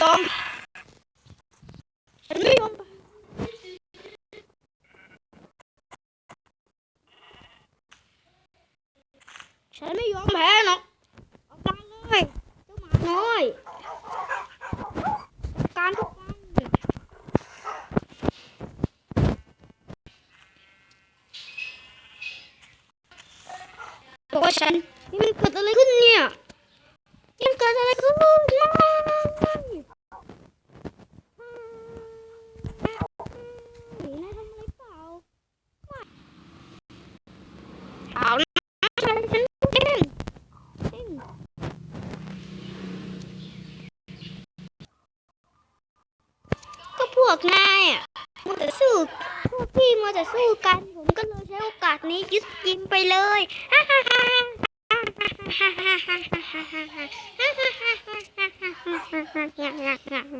Dom. Leon. ฉันไม่ยอมแพ้หรอกออกมาเลยเจ้าหมาน้อยการทุกวันบอกว่าฉันนี่มันเกิดอะไรขึ้นเนี่ยยังเกิด เอาฉันฉันเองเองก็พวกนายอะมัวแต่สู้พวกพี่มัวแต่สู้กัน ผมก็เลยใช้โอกาสนี้ยึดยิงไปเลยฮ่าฮ่าฮ่าฮ่าฮ่าฮ่าฮ่าฮ่าฮ่าฮ่าฮ่าฮ่าฮ่าฮ่าฮ่าฮ่าฮ่าฮ่า